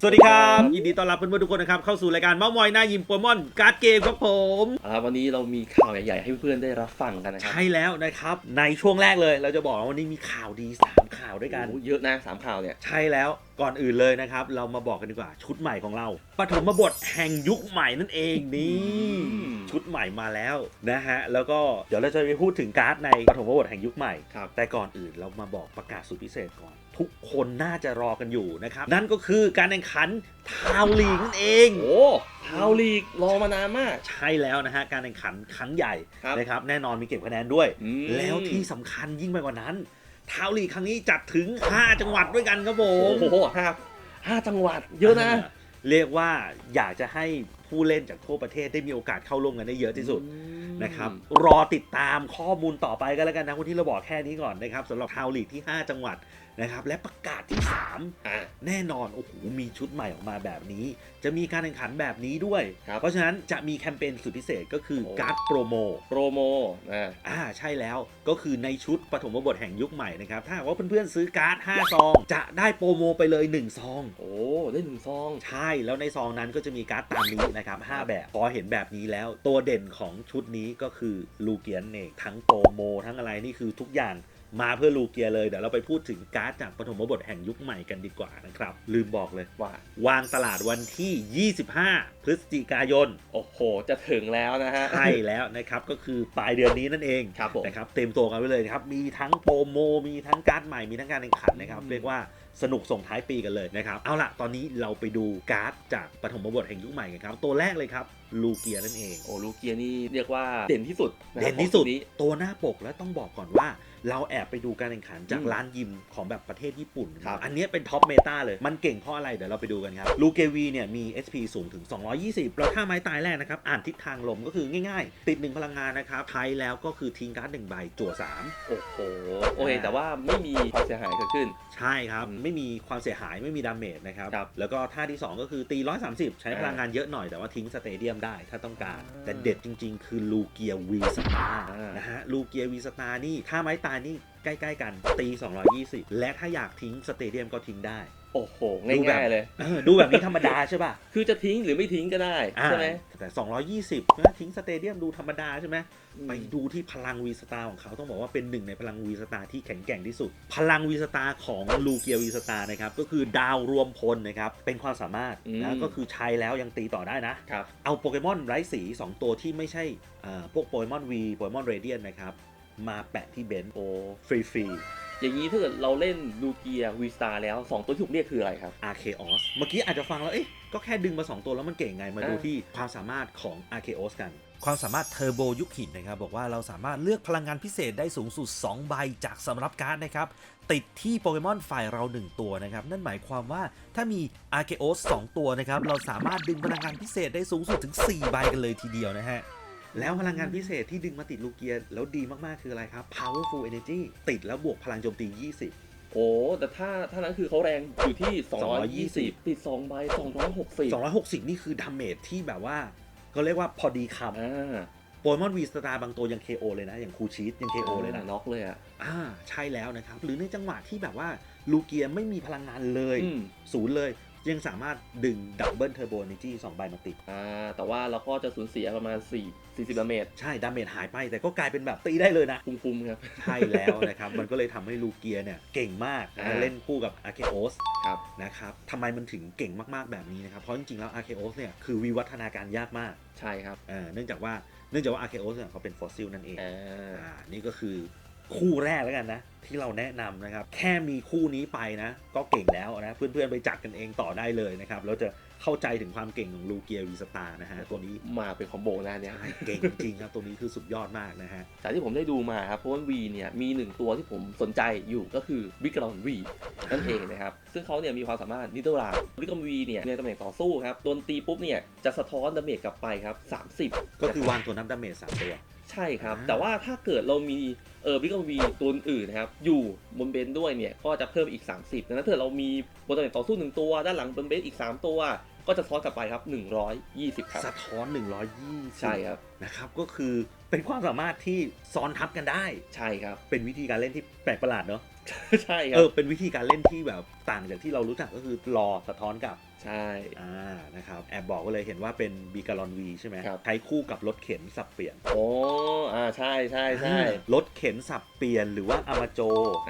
สวัสดีครับยินดีต้อนรับเพื่อนๆทุกคนนะครับเข้าสู่รายการเมาส์มอยหน้ายิมโปเกมอนการ์ดเกมครับผมเอาละวันนี้เรามีข่าวใหญ่ๆให้เพื่อนๆได้รับฟังกันนะครับใช่แล้วนะครับ ในช่วงแรกเลยเราจะบอกว่าวันนี้มีข่าวดี 3 ข่าวด้วยกันโอ้โหเยอะนะสามข่าวเนี่ยใช่แล้วก่อนอื่นเลยนะครับ เรามาบอกกันดีกว่าชุดใหม่ของเราปฐมบทแห่งยุคใหม่นั่นเองนี่อืมชุดใหม่มาแล้วนะฮะแล้วก็เดี๋ยวเราจะไปพูดถึงการ์ดในปฐมบทแห่งยุคใหม่ ครับ แต่ก่อนอื่นเรามาบอกประกาศสุดพิเศษก่อน ทุกคนน่าจะรอกันอยู่นะครับ นั่นก็คือการแข่งขันทาวลีกนั่นเอง โอ้ทาวลีกรอมานานมาก ใช่แล้วนะฮะ การแข่งขันครั้งใหญ่ครับนะครับ แน่นอนมีเก็บคะแนนด้วยอืมแล้วที่สำคัญยิ่งไปกว่านั้นทาวลีกครั้งนี้จัดถึง 5 จังหวัดด้วยกันครับผม โอ้โหห้าห้าจังหวัดเยอะนะ เรียกว่าอยากจะให้ ผู้เล่นจากทั่วประเทศได้มีโอกาสเข้าร่วมกันได้เยอะที่สุดอืมนะครับรอติดตามข้อมูลต่อไปกันแล้วกันนะวันที่เราบอกแค่นี้ก่อนนะครับสำหรับทาวลีกที่ 5 จังหวัดนะครับและประกาศที่3อะแน่นอนโอ้โหมีชุดใหม่ออกมาแบบนี้ จะมีการแข่งขันแบบนี้ด้วยครับเพราะฉะนั้นจะมีแคมเปญสุดพิเศษก็คือโอ้การ์ดโปรโมโปรโมอ่าอ่าใช่แล้วก็คือในชุดปฐมบทแห่งยุคใหม่นะครับถ้าหากว่าเพื่อนๆซื้อการ์ด5ซอง จะได้โปรโมไปเลย 1 ซอง โอ้ได้หนึ่งซอง ใช่แล้วในซองนั้นก็จะมีการ์ดตามนี้นะครับ5แบบ พอเห็นแบบนี้แล้วตัวเด่นของชุดนี้ก็คือลูเกียนเองทั้งโปรโม ทั้งอะไรนี่คือทุกอย่างมาเพื่อลูเกียเลย เดี๋ยวเราไปพูดถึงการ์ดจากปฐมบทแห่งยุคใหม่กันดีกว่านะครับ ลืมบอกเลยว่า วางตลาดวันที่ 25 พฤศจิกายน โอ้โห จะถึงแล้วนะฮะ ใช่แล้วนะครับ ก็คือปลายเดือนนี้นั่นเองครับผมนะครับ เต็มตัวกันไว้เลยนะครับ มีทั้งโปรโม มีทั้งการ์ดใหม่ มีทั้งการแข่งขันนะครับอืมเรียกว่า สนุกส่งท้ายปีกันเลยนะครับ เอาล่ะตอนนี้เราไปดูการ์ดจากปฐมบทแห่งยุคใหม่กันครับ ตัวแรกเลยครับลูเกียนั่นเอง โอ้ลูเกียนี่เรียกว่าเด่นที่สุดะครับเด่นที่สุดของนี้ตัวหน้าปกแล้วต้องบอกก่อนว่า เราแอบไปดูการแข่งขันจากอืมร้านยิมของแบบประเทศญี่ปุ่นครับอันเนี้ยเป็นท็อปเมตาเลย มันเก่งเพราะอะไร เดี๋ยวเราไปดูกันครับลูเกวีเนี่ยมี SP สูงถึง 220 แล้วถ้าไม้ตายแรกนะครับ อ่านทิศทางลมก็คือง่ายๆ ติดหนึ่งพลังงานนะครับใช้แล้วก็คือทิ้งการ์ดหนึ่งใบจั่วสามโอ้โหโอเคแต่ว่าไม่มีความเสียหายเกิดขึ้น ใช่ครับอืมไม่มีความเสียหายไม่มีดาเมจนะครับ ครับ แล้วก็ท่าที่ 2 ก็คือตี 130 ใช้พลังงานเยอะหน่อยแต่ว่าทิ้งสเตเดียมได้ถ้าต้องการอ่าแต่เด็ดจริงๆ คือลูเกียวีสตาร์อ่านนะฮะลูเกียวีสตาร์นี่ถ้าไม้ตายนี่ใกล้ๆกันตี 220 และถ้าอยากทิ้งสเตเดียมก็ทิ้งได้ โอ้โห ดูแบบ ง่ายๆเลย เออดูแบบนี้ธรรมดาใช่ป่ะคือจะทิ้งหรือไม่ทิ้งก็ได้อ่าใช่ไหมแต่ 220นะทิ้งสเตเดียมดูธรรมดาใช่ไหมไปอืมดูที่พลังวีสตาร์ของเขาต้องบอกว่าเป็นหนึ่งในพลังวีสตาร์ที่แข็งแกร่งที่สุด พลังวีสตาร์ของลูเกียวีสตาร์นะครับก็คือดาวรวมพลนะครับเป็นความสามารถนะก็คือใช้แล้วยังตีต่อได้นะ ครับ เอาโปเกมอนไร้สี 2 ตัวที่ไม่ใช่อ่าพวกโปเกมอนวีโปเกมอนเรเดียนนะครับ มาแปะที่เบนซ์โอ้ฟรีฟรี อย่างนี้ถ้าเกิดเราเล่นลูเกียวีสตาแล้ว 2 ตัวที่ถูกเรียกคืออะไรครับ อาร์เคออสเมื่อกี้อาจจะฟังแล้ว เอ๊ะ ก็แค่ดึงมา 2 ตัวแล้วมันเก่งไง มาดูอ่าที่ความสามารถของอาร์เคออสกัน ความสามารถเทอร์โบยุคหินนะครับ บอกว่าเราสามารถเลือกพลังงานพิเศษได้สูงสุด 2 ใบจากสำรับการ์ดนะครับ ติดที่โปเกมอนฝ่ายเรา 1 ตัวนะครับ นั่นหมายความว่าถ้ามี a r c e o s 2ตัวนะครับเราสามารถดึงพลังงานพิเศษได้สูงสุดถึง 4 ใบกันเลยทีเดียวนะฮะ แล้วพลังงานพิเศษที่ดึงมาติดลูเกียแล้วดีมากๆคืออะไรครับ powerful energy ติดแล้วบวกพลังโจมตี 20 โอ้ แต่ถ้าถ้านั้นคือเขาแรงอยู่ที่ 220 220ติด2ใบ260 260 นี่คือดาเมจที่แบบว่าก็เรียกว่าพอดีคอ่าำโปเกมอนวีสตาร์บางตัวยัง KO เลยนะ อย่างคูชีสยัง KO เลยนะน็อกเลยอะอ่าใช่แล้วนะครับ หรือในจังหวะที่แบบว่าลูเกียไม่มีพลังงานเลย อืม ศูนย์เลย ยังสามารถดึงดับเบิลเทอร์โบเอเนจีสองใบมาติด อ่าแต่ว่าเราก็จะสูญเสียประมาณ 4 40ดาเมจใช่ดาเมจหายไปแต่ก็กลายเป็นแบบตีได้เลยนะ คุ้มๆครับ ใช่แล้วนะครับ มันก็เลยทำให้ลูเกียเนี่ยเก่งมากนะอ่า เล่นคู่กับอาร์เคโอสครับ นะครับทำไมมันถึงเก่งมากๆแบบนี้นะครับ เพราะจริงๆแล้วอาร์เคโอสเนี่ยคือวิวัฒนาการยากมากใช่ครับเอ่อเนื่องจากว่าเนื่องจากว่าอาร์เคโอสเนี่ยเขาเป็นฟอสซิลนั่นเองอ่า อ่านี่ก็คือ คู่แรกแล้วกันนะ ที่เราแนะนำนะครับ แค่มีคู่นี้ไปนะ ก็เก่งแล้วนะ เพื่อนๆไปจัดกันเองต่อได้เลยนะครับ แล้วจะเข้าใจถึงความเก่งของลูเกียวีสตาร์นะฮะตัวนี้มาเป็นคอมโบนะเนี่ยใช่เก่งจริงๆครับ ตัวนี้คือสุดยอดมากนะฮะจากที่ผมได้ดูมาครับเพราะว่าวีเนี่ยมีหนึ่งตัวที่ผมสนใจอยู่ก็คือวิกรอนวีนั่นเองนะครับ ซึ่งเขาเนี่ยมีความสามารถนิโตราวิกรอนวีเนี่ยในตำแหน่งต่อสู้ครับโดนตีปุ๊บเนี่ยจะสะท้อนดาเมจกลับไปครับ30 ก็คือวางตัวนับดาเมจสามตัว ใช่ครับอ่าแต่ว่าถ้าเกิดเรามีเออวิกรอนวีตัวอื่นนะครับ อยู่บนเบนด้วยเนี่ย ก็จะเพิ่มอีก 30ดังนั้นถ้าเกิดเรามีบนตำแหน่งต่อสู้หนึ่งตัว ด้านหลังบนเบนอีก 3 ตัว ก็จะสะท้อนกลับไปครับ 120 ครับ สะท้อน 120ใช่ครับ นะครับก็คือเป็นความสามารถที่ซ้อนทับกันได้ ใช่ครับ เป็นวิธีการเล่นที่แปลกประหลาดเนาะ ใช่ครัเอบอเป็นวิธีการเล่นที่แบบต่างจากที่เรารู้จักก็คือรอสะท้อนกลับ ใช่ อ่านะครับแอบบอกไว้เลยเห็นว่าเป็นบีการอนวีใช่ไหมครับ ใช้คู่กับรถเข็นสับเปลี่ยนโอ้อ่าใช่ใช่ใช่ อ่ารถเข็นสับเปลี่ยนหรือว่าอามาโจ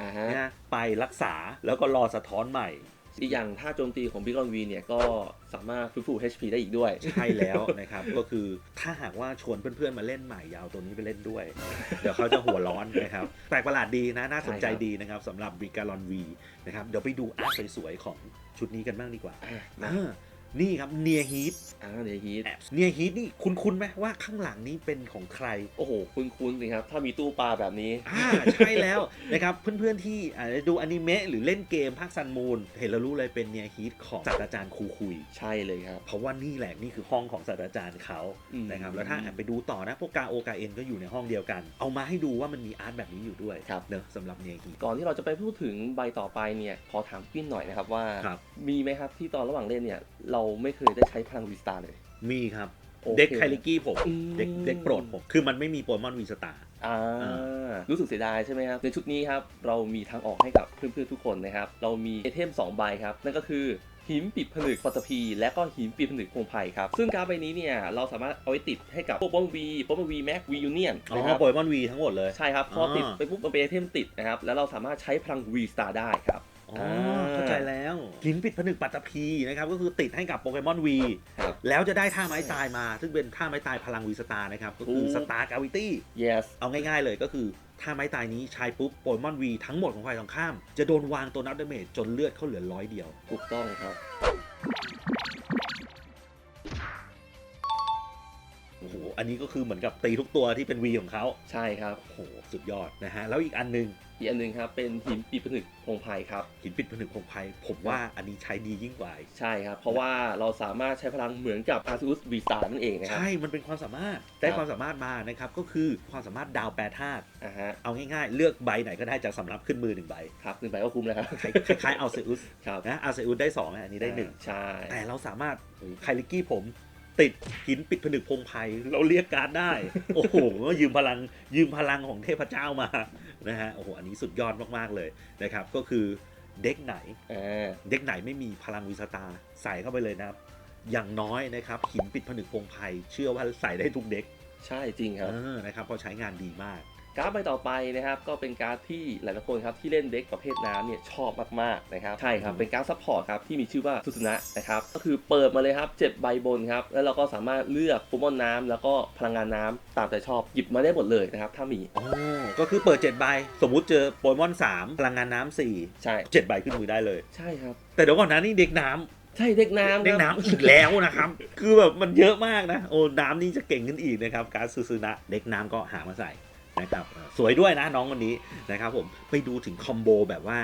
อ่าฮะ นะไปรักษาแล้วก็รอสะท้อนใหม่ อีกอย่างท่าโจมตีของบิ๊ก o อนวีเนี่ยก็สามารถฟื้นฟู HP ได้อีกด้วย ใช่แล้วนะครับ ก็คือถ้าหากว่าชวนเพื่อนๆมาเล่นใหม่อยาวตัวนี้ไปเล่นด้วย เดี๋ยวเขาจะหัวร้อนนะครับแปลกประหลาดดีนะ น่าสนใจใช่ครับดีนะครับสำหรับ b r i g a l o n V นะครับเดี๋ยวไปดูอาร์ตสวยๆของชุดนี้กันบ้างดีกว่าอ่า นะอ่านี่ครับเนียฮีทอ่าเดฮีทแอบเนียฮีทนี่คุ้นๆไหมว่าข้างหลังนี้เป็นของใคร โอ้โห คุ้นๆสิครับ ถ้ามีตู้ปลาแบบนี้ อ่า ใช่แล้ว นะครับ เพื่อนๆที่อาจจะดูอนิเมะหรือเล่นเกมภาคซันมูนเห็นแล้วรู้เลยเป็นเนียฮีทของศาสตราจารย์ครูคุย ใช่เลยครับ เพราะว่านี่แหละนี่คือห้องของศาสตราจารย์เขาอืมนะครับแล้วถ้าแอบไปดูต่อนะพวกกาโอกาเอ็นก็อยู่ในห้องเดียวกัน เอามาให้ดูว่ามันมีอาร์ตแบบนี้อยู่ด้วยครับเนอะสำหรับเนียฮีทก่อนที่เราจะไปพูดถึงใบต่อไปเนี่ยขอถามกินหน่อยนะครับว่าครับมีไหมครับที่ตอนระหว่างเล่นเนี่ยเราไม่เคยได้ใช้พลังวีสตาร์เลย มีครับ โอเคเด็กไคลิกี้ผมอืม เด็กเด็กโปรดผม คือมันไม่มีโปเกมอนวีสตาร์ อ่าอ่ รู้สึกเสียดายใช่ไหมครับ ในชุดนี้ครับ เรามีทางออกให้กับเพื่อนๆทุกคนนะครับ เรามีไอเทม 2 ใบครับ นั่นก็คือหินปิดผนึกปัตตพี และก็หินปิดผนึกพงไพ่ครับ ซึ่งการดใบนี้เนี่ย เราสามารถเอาไว้ติดให้กับโปเกมอนวีโปเกมอนวีแม็กวียูเนียนอ๋นะครัอบโปเกมอนวีทั้งหมดเลย ใช่ครับ พอติดอ่าไปปุ๊บมันเป็นไอเทมติดนะครับ แล้วเราสามารถใช้พลังวีสตาร์ได้ครับ อ๋อเข้าใจแล้วหินปิดผนึกปัตตภีนะครับก็คือติดให้กับโปเกมอนวีครับ แล้วจะได้ท่าไม้ตายมา ซึ่งเป็นท่าไม้ตายพลังวีสตาร์นะครับ ก็คือถูกสตาร์กาวิตี้ yes เอาง่ายๆเลยก็คือ ถ้าไม้ตายนี้ใช้ปุ๊บโปเกมอนวีทั้งหมดของฝ่ายตรงข้าม จะโดนวางตัวนับดาเมจจนเลือดเขาเหลือร้อยเดียว ถูกต้องครับ อ้โหอันนี้ก็คือเหมือนกับตีทุกตัวที่เป็นวีของเขาใช่ครับ โอ้โหสุดยอดนะฮะแล้วอีกอันหนึงอีกอันหนึ่งครับเป็นหินปิดผนึกพงไพ่ครับ หินปิดผนึกพงไพรผมว่าอันนี้ใช้ดียิ่งกว่าใช่ครับ เพราะว่าเราสามารถใช้พลังเหมือนกับ a r ู u s v ี t a นั่นเองนะครับ ใช่มันเป็นความสามารถได้ครับ ความสามารถมานะครับก็คือความสามารถดาวแปรธาตุอ่าฮะเอาง่ายๆ เลือกใบไหนก็ได้จากสำรับขึ้นมือหนึ่งใบครับขึ้นไปก็คุ้มแล้วครับคล้ายๆเอาเซอุสครับนะเอาเซอุสได้สองนะอันนี้ได้หนึ่ง ใช่ แต่เราสามารถโอ้โหไคลิกี้ผม ติดหินปิดผนึกพงไพรเราเรียกการ์ดได้ โอ้โหยืมพลังยืมพลังของเทพเจ้ามานะฮะโอ้โหอันนี้สุดยอดมากๆเลยนะครับ ก็คือเด็กไหนอ่าเด็กไหนไม่มีพลังวิสตาร์ใส่เข้าไปเลยนะครับ อย่างน้อยนะครับ หินปิดผนึกพงไพรเชื่อว่าใส่ได้ทุกเด็ก ใช่จริงครับเออนะครับเพราะใช้งานดีมาก การ์ดใบต่อไปนะครับก็เป็นการ์ดที่หลายๆคนครับที่เล่นเด็กประเภทน้ำเนี่ยชอบมากๆนะครับใช่ครับอืมเป็นการ์ดซัพพอร์ตครับที่มีชื่อว่าสุสนะนะครับก็คือเปิดมาเลยครับ7ใบบนครับแล้วเราก็สามารถเลือกโปเกมอนน้ำแล้วก็พลังงานน้ำตามใจชอบหยิบมาได้หมดเลยนะครับถ้ามีโอ้ก็คือเปิด7ใบสมมุติเจอโปเกมอน3พลังงานน้ำสี่ใช่เจ็ดใบขึ้นมือได้เลยใช่ครับแต่เดี๋ยวก่อนนะนี่เด็กน้ำใช่เด็กน้ำเด็กครับน้ำอีกแล้วนะครับ คือแบบมันเยอะมากนะ โอ้น้ำนี่จะเก่งขึ้นอีกนะครับ การซูซูนะ เด็กน้ำก็หามาใส่ นะครับสวยด้วยนะน้องคนนี้นะครับผมไปดูถึงคอมโบแบบว่า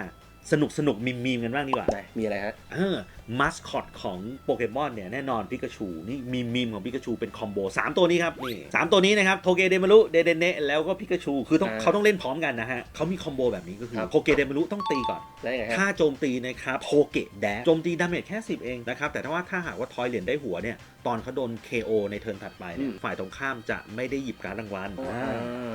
สนุกสนุกมิมมีมๆกันบ้างดีกว่า ไหนมีอะไรฮะ เออมัสคอตของโปเกมอนเนี่ยแน่นอนปิกาชูนี่มีมีมของปิกาชูเป็นคอมโบ 3 ตัวนี้ครับนี่สามตัวนี้นะครับโทเกเดมารุเดเดเนะแล้วก็ปิกาชูคือต้องอ่าเขาต้องเล่นพร้อมกันนะฮะเขามีคอมโบแบบนี้ก็คือครับ โทเกเดมารุต้องตีก่อน แล้วยังไงฮะ ถ้าโจมตีนะครับโทเกะแดโจมตีดาเมจแค่ 10 เองนะครับ แต่ถ้าว่าถ้าหากว่าทอยเหรียญได้หัวเนี่ย ตอนเขาโดน KO ในเทิร์นถัดไปเนี่ยอืม ฝ่ายตรงข้ามจะไม่ได้หยิบการดรางวัลอ่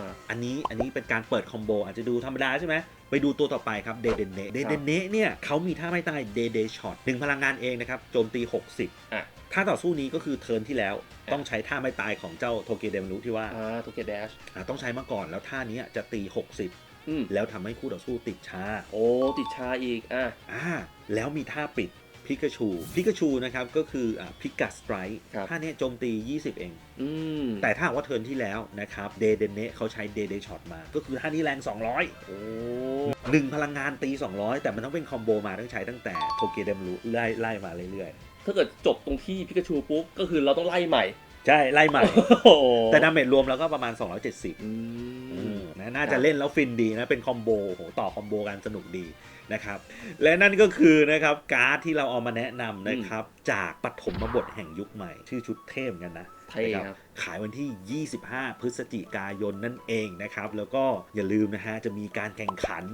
าอันนี้อันนี้เป็นการเปิดคอมโบอาจจะดูธรรมดาใช่ไหมไปดูตัวต่อไปครับเดเดเนะเดเดเนะเนี่ยเขามีท่าไม่ตายเดเดช็อตหนึ่งพลังงานเองนะครับโจมตี 60อะถ้าต่อสู้นี้ก็คือเทิร์นที่แล้วต้องใช้ท่าไม่ตายของเจ้าโทเกเดมารุที่ว่าอ่าทูเกตแดชอะต้องใช้มาก่อนแล้วท่านี้จะตี 60อืมแล้วทำให้คู่ต่อสู้ติดช้าโอ้ติดชาอีกอะอ่าแล้วมีท่าปิด พิกาชูพิกาชูนะครับก็คืออ่าพิกัสสไตร์ท่าเนี้ยโจมตี 20 เองอืมแต่ถ้าหากว่าเทิร์นที่แล้วนะครับเดเดเนะเขาใช้เดเดช็อตมา ก็คือท่านี้แรง 200 โอ้หนึ่งพลังงานตี 200 แต่มันต้องเป็นคอมโบมาต้องใช้ตั้งแต่โทเกเดมรุไล่ไล่มาเรื่อยถ้าเกิดจบตรงที่พิกาชูปุ๊บ ก็คือเราต้องไล่ใหม่ๆใช่ ไล่ใหม่โอ้โหแต่ดาเมจรวมแล้วก็ประมาณ 270อืมนะน่าจะเล่นแล้วฟินดีนะเป็นคอมโบโหต่อคอมโบกันสนุกดี นะครับ และนั่นก็คือนะครับการ์ดที่เราเอามาแนะนำนะครับ จากปฐมบทแห่งยุคใหม่ ชื่อชุดเทพเหมือนกันนะเท่นะครับครับ ขายวันที่ 25 พฤศจิกายนนั่นเองนะครับ แล้วก็อย่าลืมนะฮะ จะมีการแข่งขัน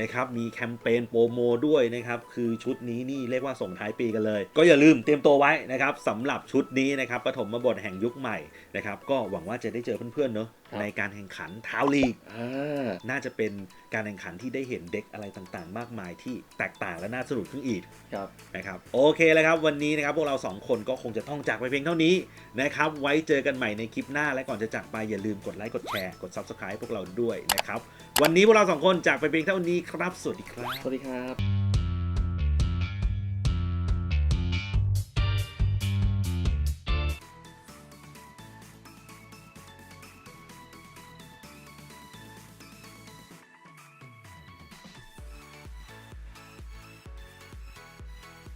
นะครับ มีแคมเปญโปรโมด้วยนะครับ คือชุดนี้นี่เรียกว่าส่งท้ายปีกันเลย ก็อย่าลืมเตรียมตัวไว้นะครับสำหรับชุดนี้นะครับปฐมบทแห่งยุคใหม่นะครับ ก็หวังว่าจะได้เจอเพื่อนๆเนอะครับในการแข่งขันเท้าลีกอ่าน่าจะเป็นการแข่งขันที่ได้เห็นเด็กอะไรต่างๆ มากมายที่แตกต่างและน่าสนุกขึ้นอีกครับนะครับโอเคแล้วครับวันนี้นะครับพวกเราสองคนก็คงจะต้องจากไปเพียงเท่านี้นะครับไว้เจอกันใหม่ในคลิปหน้าและก่อนจะจากไปอย่าลืมกดไลค์กดแชร์กด Subscribe พวกเราด้วยนะครับวันนี้พวกเราสองคนจากไปเพียงเท่านี้ครับ สวัสดีครับ สวัสดีครับ